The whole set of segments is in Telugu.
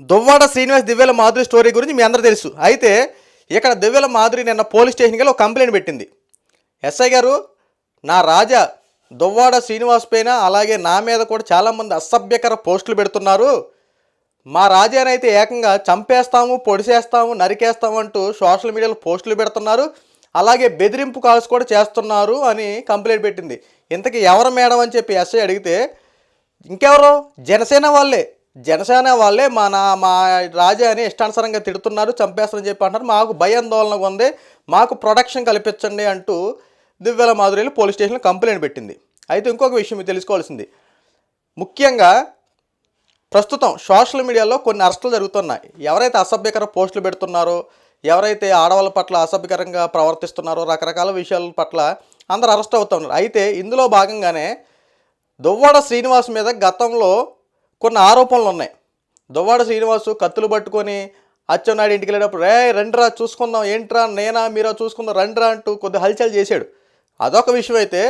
దువ్వాడ శ్రీనివాస్ దివ్యల మాధురి స్టోరీ గురించి మీ అందరూ తెలుసు. అయితే ఇక్కడ దివ్యల మాధురి నిన్న పోలీస్ స్టేషన్కి ఒక కంప్లైంట్ పెట్టింది. ఎస్ఐ గారు నా రాజా దువ్వాడ శ్రీనివాస్ పైన అలాగే నా మీద కూడా చాలామంది అసభ్యకర పోస్టులు పెడుతున్నారు. మా రాజానైతే ఏకంగా చంపేస్తాము పొడిసేస్తాము నరికేస్తాము అంటూ సోషల్ మీడియాలో పోస్టులు పెడుతున్నారు. అలాగే బెదిరింపు కాల్స్ కూడా చేస్తున్నారు అని కంప్లైంట్ పెట్టింది. ఇంతకీ ఎవరు మేడం అని చెప్పి ఎస్ఐ అడిగితే ఇంకెవరు? జనసేన వాళ్ళే. జనసేన వాళ్ళే మా నా మా రాజా అని ఇష్టానుసారంగా తిడుతున్నారు చంపేస్తారని చెప్పి అంటారు మాకు భయాందోళనగా ఉంది. మాకు ప్రొటెక్షన్ కల్పించండి అంటూ దివ్యల మాధురిలు పోలీస్ స్టేషన్లో కంప్లైంట్ పెట్టింది. అయితే ఇంకొక విషయం తెలుసుకోవాల్సింది. ముఖ్యంగా ప్రస్తుతం సోషల్ మీడియాలో కొన్ని అరెస్టులు జరుగుతున్నాయి. ఎవరైతే అసభ్యకర పోస్టులు పెడుతున్నారో ఎవరైతే ఆడవాళ్ళ పట్ల అసభ్యకరంగా ప్రవర్తిస్తున్నారో రకరకాల విషయాల పట్ల అందరు అరెస్ట్ అవుతున్నారు. అయితే ఇందులో భాగంగానే దువ్వాడ శ్రీనివాస్ మీద గతంలో కొన్ని ఆరోపణలు ఉన్నాయి. దువ్వాడ శ్రీనివాసు కత్తులు పట్టుకొని అచ్చెన్నాయుడు ఇంటికి వెళ్ళేటప్పుడు రే రండ్రా చూసుకుందాం. ఏంట్రా నేనా మీరా చూసుకుందాం రండ్రా అంటూ కొద్ది హల్చల్ చేశాడు. అదొక విషయం అయితే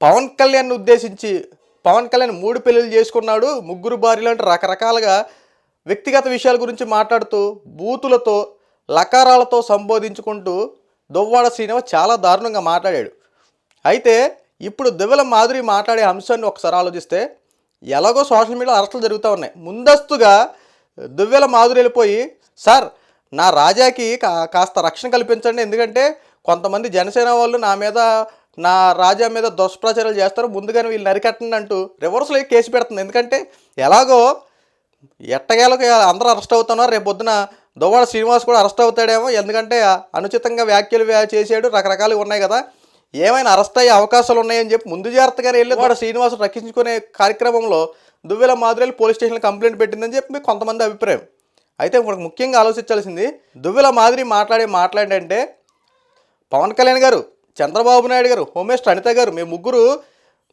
పవన్ కళ్యాణ్ ఉద్దేశించి పవన్ కళ్యాణ్ మూడు పెళ్ళిళ్ళు చేసుకున్నాడు. ముగ్గురు భార్యలు అంటే రకరకాలుగా వ్యక్తిగత విషయాల గురించి మాట్లాడుతూ బూతులతో లకారాలతో సంబోధించుకుంటూ దువ్వాడ శ్రీనివాస్ చాలా దారుణంగా మాట్లాడాడు. అయితే ఇప్పుడు దివ్యల మాధురి మాట్లాడే అంశాన్ని ఒకసారి ఆలోచిస్తే ఎలాగో సోషల్ మీడియాలో అరెస్టులు జరుగుతూ ఉన్నాయి. ముందస్తుగా దువ్వెల మాధురి వెళ్ళిపోయి సార్ నా రాజాకి కా కాస్త రక్షణ కల్పించండి. ఎందుకంటే కొంతమంది జనసేన వాళ్ళు నా మీద నా రాజా మీద దుష్ప్రచారాలు చేస్తారు. ముందుగానే వీళ్ళు నరికట్టండి అంటూ రివర్స్లో కేసు పెడుతుంది. ఎందుకంటే ఎలాగో ఎట్టగేలకు అందరూ అరెస్ట్ అవుతున్నారు. రేపు పొద్దున దువ్వాడ శ్రీనివాస్ కూడా అరెస్ట్ అవుతాడేమో. ఎందుకంటే అనుచితంగా వ్యాఖ్యలు చేసాడు రకరకాలు ఉన్నాయి కదా. ఏమైనా అరెస్ట్ అయ్యే అవకాశాలు ఉన్నాయని చెప్పి ముందు జాగ్రత్తగానే వెళ్ళి వాడు శ్రీనివాస్ రక్షించుకునే కార్యక్రమంలో దువ్వెల మాధురేలు పోలీస్ స్టేషన్లో కంప్లైంట్ పెట్టిందని చెప్పి కొంతమంది అభిప్రాయం. అయితే మనకు ముఖ్యంగా ఆలోచించాల్సింది దువ్వెల మాదిరి మాట్లాడే మాట్లాడంటే పవన్ కళ్యాణ్ గారు చంద్రబాబు నాయుడు గారు హోమ్ మినిస్టర్ అనిత గారు మీ ముగ్గురు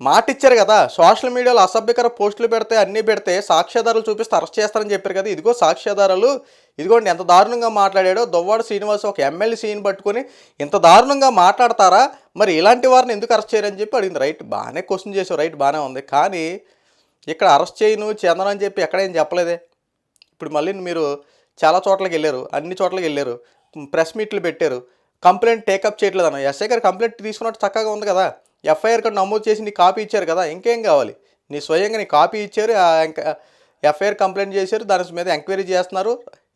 మాట ఇచ్చారు కదా. సోషల్ మీడియాలో అసభ్యకర పోస్టులు పెడితే అన్నీ పెడితే సాక్ష్యాధారాలు చూపిస్తే అరెస్ట్ చేస్తారని చెప్పారు కదా. ఇదిగో సాక్ష్యాధారాలు. ఇదిగోండి ఎంత దారుణంగా మాట్లాడాడో. దొవ్వాడ శ్రీనివాస్ ఒక ఎమ్మెల్యే సీన్ పట్టుకొని ఇంత దారుణంగా మాట్లాడతారా? మరి ఇలాంటి వారిని ఎందుకు అరెస్ట్ చేయరని చెప్పి అడిగింది. రైట్ బాగానే క్వశ్చన్ చేసావు రైట్ బాగానే ఉంది. కానీ ఇక్కడ అరెస్ట్ చేయను చెందను అని చెప్పి ఎక్కడేం చెప్పలేదే. ఇప్పుడు మళ్ళీ మీరు చాలా చోట్లకి వెళ్ళారు అన్ని చోట్లకి వెళ్ళారు ప్రెస్ మీట్లు పెట్టారు కంప్లైంట్ టేకప్ చేయట్లేదు అన్న. ఎస్ఐ గారు కంప్లైంట్ తీసుకున్నట్టు చక్కగా ఉంది కదా. ఎఫ్ఐఆర్ కూడా నమోదు చేసి నీ కాపీ ఇచ్చారు కదా ఇంకేం కావాలి? నీ స్వయంగా నీ కాపీ ఇచ్చారు ఎఫ్ఐఆర్ కంప్లైంట్ చేశారు దాని మీద ఎంక్వైరీ చేస్తున్నారు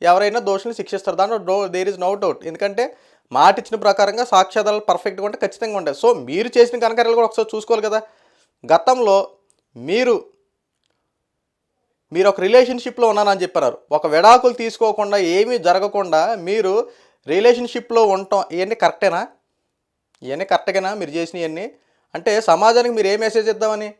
ఎవరైనా దోషులు శిక్షిస్తారు. దాంట్లో though there is no doubt ఎందుకంటే మాట ఇచ్చిన ప్రకారంగా సాక్ష్యాధారాలు పర్ఫెక్ట్గా ఉంటే ఖచ్చితంగా ఉంటాయి. సో మీరు చేసిన కనకార్యాలు కూడా ఒకసారి చూసుకోవాలి కదా. గతంలో మీరు మీరు ఒక రిలేషన్షిప్లో ఉన్నానని చెప్పారు. ఒక విడాకులు తీసుకోకుండా ఏమీ జరగకుండా మీరు రిలేషన్షిప్లో ఉండటం ఇవన్నీ కరెక్టేనా ఇవన్నీ కరెక్ట్గానా మీరు చేసినవన్నీ? అంటే సమాజానికి మీరు ఏ మెసేజ్ ఇద్దామని?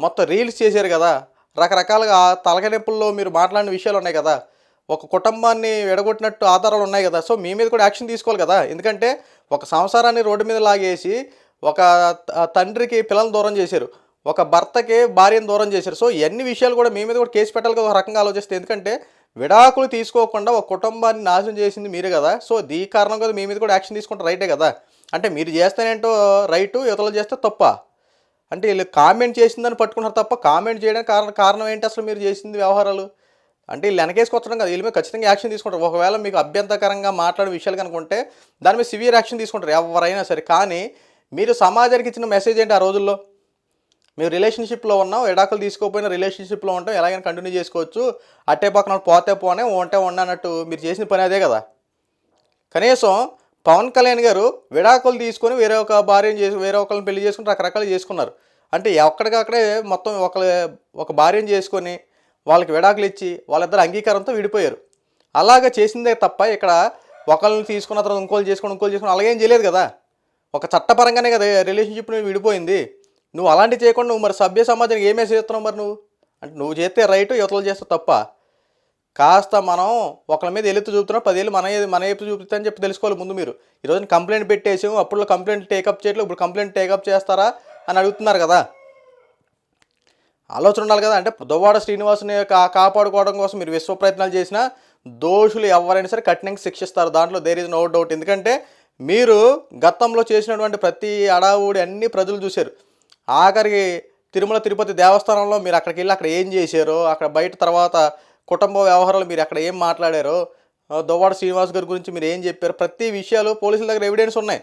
మొత్తం రీల్స్ చేశారు కదా. రకరకాలుగా తలకనొప్పుల్లో మీరు మాట్లాడిన విషయాలు ఉన్నాయి కదా. ఒక కుటుంబాన్ని విడగొట్టినట్టు ఆధారాలు ఉన్నాయి కదా. సో మీ మీద కూడా యాక్షన్ తీసుకోవాలి కదా. ఎందుకంటే ఒక సంసారాన్ని రోడ్డు మీద లాగేసి ఒక తండ్రికి పిల్లల్ని దూరం చేశారు. ఒక భర్తకి భార్యను దూరం చేశారు. సో ఎన్ని విషయాలు కూడా మీ మీద కూడా కేసు పెట్టాలి కదా ఒక రకంగా ఆలోచిస్తే. ఎందుకంటే విడాకులు తీసుకోకుండా ఒక కుటుంబాన్ని నాశనం చేసింది మీరే కదా. సో దీ కారణం కదా మీ మీద కూడా యాక్షన్ తీసుకుంటే రైటే కదా. అంటే మీరు చేస్తేనేంటో రైటు యువతలు చేస్తే తప్ప. అంటే వీళ్ళు కామెంట్ చేసిందని పట్టుకున్నారు తప్ప కామెంట్ చేయడానికి కారణం కారణం ఏంటి అసలు మీరు చేసింది వ్యవహారాలు? అంటే వీళ్ళు వెనకేసుకొచ్చడం కదా. వీళ్ళ మీద ఖచ్చితంగా యాక్షన్ తీసుకుంటారు. ఒకవేళ మీకు అభ్యంతరకరంగా మాట్లాడే విషయాలు కనుకుంటే దాని మీద సివియర్ యాక్షన్ తీసుకుంటారు ఎవరైనా సరే. కానీ మీరు సమాజానికి ఇచ్చిన మెసేజ్ ఏంటి ఆ రోజుల్లో? మీరు రిలేషన్షిప్లో ఉన్నాం ఎడాకులు తీసుకోకపోయినా రిలేషన్షిప్లో ఉంటాం ఎలాగైనా కంటిన్యూ చేసుకోవచ్చు. అట్టే పక్కన పోతే పోనే ఉంటే ఉండనట్టు మీరు చేసిన పని అదే కదా. కనీసం పవన్ కళ్యాణ్ గారు విడాకులు తీసుకొని వేరే ఒక భార్యను చేసి వేరే ఒకరిని పెళ్ళి చేసుకుని రకరకాలు చేసుకున్నారు. అంటే ఎక్కడికక్కడే మొత్తం ఒక ఒక భార్యను చేసుకొని వాళ్ళకి విడాకులు ఇచ్చి వాళ్ళిద్దరు అంగీకారంతో విడిపోయారు. అలాగ చేసిందే తప్ప ఇక్కడ ఒకరిని తీసుకున్న తర్వాత ఇంకోళ్ళు చేసుకుని ఇంకోళ్ళు చేసుకుని అలాగేం చేయలేదు కదా. ఒక చట్టపరంగానే కదా రిలేషన్షిప్ విడిపోయింది. నువ్వు అలాంటివి చేయకుండా నువ్వు మరి సభ్య సమాజానికి ఏమేమి చేస్తున్నావు మరి నువ్వు? అంటే నువ్వు చేస్తే రైట్ యువతలు చేస్తే తప్ప. కాస్త మనం ఒకళ్ళ మీద ఎలుతు చూపుతున్నాం పదేళ్ళు మన మన వైపు చూపుతా అని చెప్పి తెలుసుకోవాలి ముందు మీరు. ఈరోజు కంప్లైంట్ పెట్టేసాము అప్పుడు కంప్లైంట్ టేకప్ చేయట్లు ఇప్పుడు కంప్లైంట్ టేకప్ చేస్తారా అని అడుగుతున్నారు కదా. ఆలోచన ఉండాలి కదా. అంటే దువ్వాడ శ్రీనివాసుని కా కాపాడుకోవడం కోసం మీరు విశ్వ ప్రయత్నాలు చేసినా దోషులు ఎవరైనా సరే కఠినంగా శిక్షిస్తారు. దాంట్లో దేర్ ఇస్ నో డౌట్ ఎందుకంటే మీరు గతంలో చేసినటువంటి ప్రతి అడావుడి అన్ని ప్రజలు చూశారు. ఆఖరికి తిరుమల తిరుపతి దేవస్థానంలో మీరు అక్కడికి వెళ్ళి అక్కడ ఏం చేశారో అక్కడ బయట తర్వాత కుటుంబ వ్యవహారాలు మీరు అక్కడ ఏం మాట్లాడారో దువ్వాడ శ్రీనివాస్ గారి గురించి మీరు ఏం చెప్పారు ప్రతి విషయాలు పోలీసుల దగ్గర ఎవిడెన్స్ ఉన్నాయి.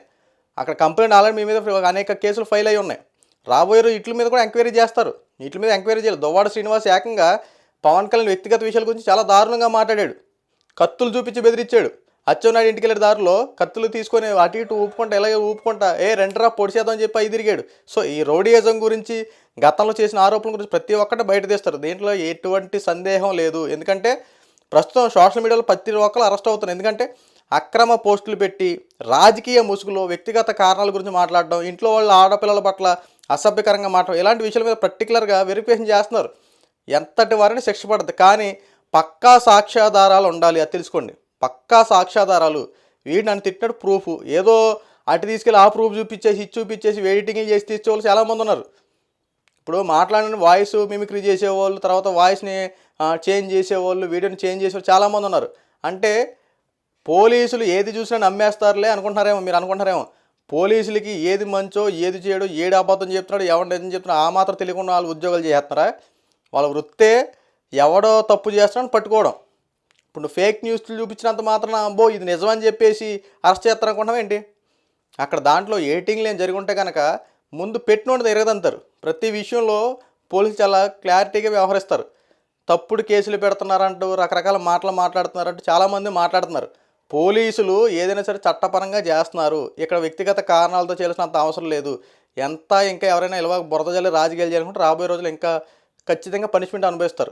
అక్కడ కంప్లైంట్ ఆల్రెడీ మీ మీద అనేక కేసులు ఫైల్ అయి ఉన్నాయి. రాబోయే రోజు ఇట్ల మీద కూడా ఎంక్వైరీ చేస్తారు. ఇట్ల మీద ఎంక్వైరీ చేయాలి దువ్వాడ శ్రీనివాస్ ఏకంగా పవన్ కళ్యాణ్ వ్యక్తిగత విషయాల గురించి చాలా దారుణంగా మాట్లాడాడు. కత్తులు చూపించి బెదిరించాడు. అచ్చెన్నాయుడు ఇంటికి వెళ్ళే దారిలో కత్తులు తీసుకొని అటు ఇటు ఊపుకుంటా ఇలాగే ఊపుకుంటా ఏ రెండరా పొడిచేద్దాం చెప్పి అయి తిరిగాడు సో ఈ రౌడీయిజం గురించి గతంలో చేసిన ఆరోపణల గురించి ప్రతి ఒక్కటి బయట తీస్తారు. దీంట్లో ఎటువంటి సందేహం లేదు. ఎందుకంటే ప్రస్తుతం సోషల్ మీడియాలో ప్రతి ఒక్కరు అరెస్ట్ అవుతున్నారు. ఎందుకంటే అక్రమ పోస్టులు పెట్టి రాజకీయ ముసుగులో వ్యక్తిగత కారణాల గురించి మాట్లాడడం ఇంట్లో వాళ్ళ ఆడపిల్లల పట్ల అసభ్యకరంగా మాట్లాడడం ఇలాంటి విషయాల మీద పర్టికులర్గా వెరిఫికేషన్ చేస్తున్నారు. ఎంతటి వారిని శిక్ష పడదు కానీ పక్కా సాక్ష్యాధారాలు ఉండాలి. అది తెలుసుకోండి. పక్కా సాక్ష్యాధారాలు. వీడు నన్ను తిట్టినట్టు ప్రూఫ్ ఏదో అటు తీసుకెళ్ళి ఆ ప్రూఫ్ చూపించేసి ఇది చూపించేసి ఎడిటింగ్ చేసి తీసేవాళ్ళు చాలామంది ఉన్నారు. ఇప్పుడు మాట్లాడిన వాయిస్ మిమిక్రీ చేసేవాళ్ళు తర్వాత వాయిస్ని చేంజ్ చేసేవాళ్ళు వీడియోని చేంజ్ చేసేవాళ్ళు చాలామంది ఉన్నారు. అంటే పోలీసులు ఏది చూసినా నమ్మేస్తారులే అనుకుంటున్నారేమో మీరు అనుకుంటారేమో పోలీసులకి ఏది మంచో ఏది చేయడో ఏడు అబద్ధం చెప్తున్నాడు ఎవడు నిజం చెప్తున్నాడు ఆ మాత్రం తెలియకుండా వాళ్ళు ఉద్యోగాలు చేస్తున్నారా? వాళ్ళ వృత్తే ఎవడో తప్పు చేస్తున్నాడు పట్టుకోవడం. ఇప్పుడు నువ్వు ఫేక్ న్యూస్లు చూపించినంత మాత్రం అబ్బో ఇది నిజమని చెప్పేసి అరెస్ట్ చేస్తారనుకుంటున్నావు ఏంటి? అక్కడ దాంట్లో ఏటింగ్లు ఏం జరిగి ఉంటే కనుక ముందు పెట్టినోడు తిరగదంతారు ప్రతి విషయంలో పోలీసులు చాలా క్లారిటీగా వ్యవహరిస్తారు. తప్పుడు కేసులు పెడుతున్నారంటూ రకరకాల మాటలు మాట్లాడుతున్నారంటూ చాలామంది మాట్లాడుతున్నారు. పోలీసులు ఏదైనా సరే చట్టపరంగా చేస్తున్నారు. ఇక్కడ వ్యక్తిగత కారణాలతో చేయాల్సినంత అవసరం లేదు. ఎంత ఇంకా ఎవరైనా ఇలా బురద జల్లి రాజకీయాలు చేయాలనుకుంటే రాబోయే రోజులు ఇంకా ఖచ్చితంగా పనిష్మెంట్ అనుభవిస్తారు.